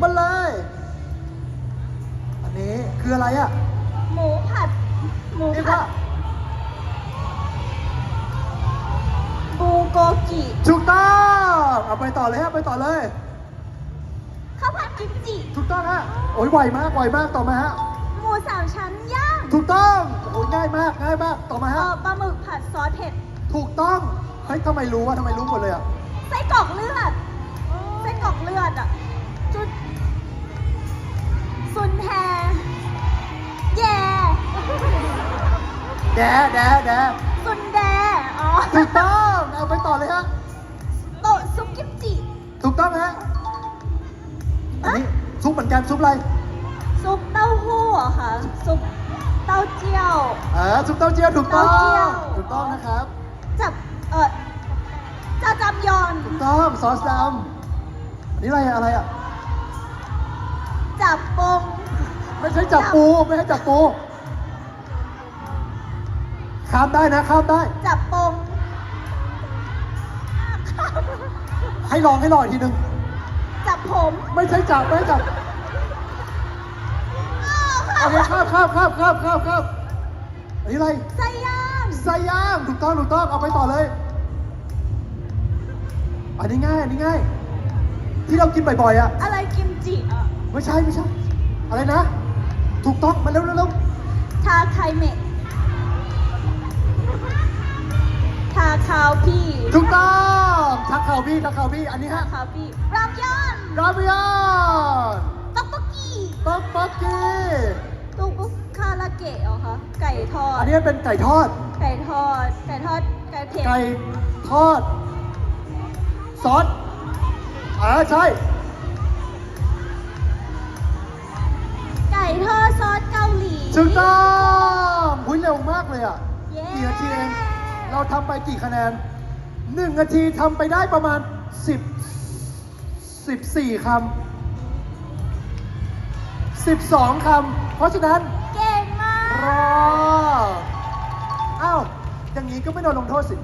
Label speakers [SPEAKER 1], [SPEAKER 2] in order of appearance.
[SPEAKER 1] มาเลย อันนี้คืออะไรอะ
[SPEAKER 2] หมูผัด หมู
[SPEAKER 1] เรียก
[SPEAKER 2] ผั
[SPEAKER 1] ว่า
[SPEAKER 2] ดบูโกกิ
[SPEAKER 1] ถูกต้องเอาไปต่อเลยฮะไปต่อเลย
[SPEAKER 2] ข้าวผัดกิมจิ
[SPEAKER 1] ถูกต้องฮะ โอ้ยไวมากไวมากต่อมาฮะ
[SPEAKER 2] หมูสามชั้นย่าง
[SPEAKER 1] ถูกต้องโอ้ยง่ายมากง่ายมากต่อมา
[SPEAKER 2] เอ
[SPEAKER 1] ฮะ
[SPEAKER 2] อปลาหมึกผัดซอสเผ็ด
[SPEAKER 1] ถูกต้อง เฮ้ยทำไมรู้วะทำไมรู้หมดเลยอะ
[SPEAKER 2] ไส้กรอกเลือด แด
[SPEAKER 1] แดแด
[SPEAKER 2] ซุนแดอ๋อ
[SPEAKER 1] ถูกต้องเอาไปต่อเลยฮะ
[SPEAKER 2] โตะซุปกิมจิ
[SPEAKER 1] ถูกต้องฮะอันนี้ซุปเหมือนกันซุปอะไร
[SPEAKER 2] ซุปเต้าหู้เหรอคะซุปเต้าเจี้ยว
[SPEAKER 1] เออซุปเต้าเจี้ยวถูกต้อง
[SPEAKER 2] เต้าเจี้ยว
[SPEAKER 1] ถูกต้องนะครับ
[SPEAKER 2] จับเออจาจำยอน
[SPEAKER 1] ถูกต้องซอสดำอันนี้อะไรอะอะไรอะ
[SPEAKER 2] จับปง
[SPEAKER 1] ไม่ใช่จับปูไม่ใช่จับปู ข้ามได้นะข้ามได้
[SPEAKER 2] จับปง
[SPEAKER 1] ให้ลองให้ลองอีกทีหนึ่ง
[SPEAKER 2] จับผม
[SPEAKER 1] ไม่ใช่จับไม่ใช่จับ
[SPEAKER 2] อ้าว
[SPEAKER 1] โอเคข้ามข้ามข้ามข้ามข้ามข้ามอันนี้อะไร
[SPEAKER 2] ไส้ย่าง
[SPEAKER 1] ไส้ย่างถูกต้องถูกต้องเอาไปต่อเลย อันนี้ง่ายอันนี้ง่าย ที่เรากินบ่อยๆอะ
[SPEAKER 2] อะไรกิมจิอะ
[SPEAKER 1] ไม่ใช่ไม่ใช่ อะไรนะ ถูกต้องมาเร็วเร็วเร็ว
[SPEAKER 2] ทาไคเมะ
[SPEAKER 1] ถูกต้องทักข่าวพี่ทักข่าวพี่อันนี้
[SPEAKER 2] ทา
[SPEAKER 1] ฮะ
[SPEAKER 2] คาวพี่รามยอน
[SPEAKER 1] ราเมียน
[SPEAKER 2] ต๊อกบกกี้
[SPEAKER 1] ต๊อกบกกี้
[SPEAKER 2] ตุกุคาราเกะเหรอคะ ไก่ทอด
[SPEAKER 1] อันนี้เป็นไก่ทอด
[SPEAKER 2] ไก่ทอด ไก่ทอด ไก่เผ็ด
[SPEAKER 1] ไก่ทอด ซอสอ่าใช่
[SPEAKER 2] ไก่ทอดซอสเกาหลี
[SPEAKER 1] ถูกต้องหุ้ยเร็วมากเลยอะ
[SPEAKER 2] เย้
[SPEAKER 1] กี่นาทีเอง เราทำไปกี่คะแนน หนึ่งนาทีทำไปได้ประมาณสิบสิบสี่คำสิบสองคำเพราะฉะนั้น
[SPEAKER 2] เก่งมาก
[SPEAKER 1] รออ้าวอย่างนี้ก็ไม่โดนลงโทษสิ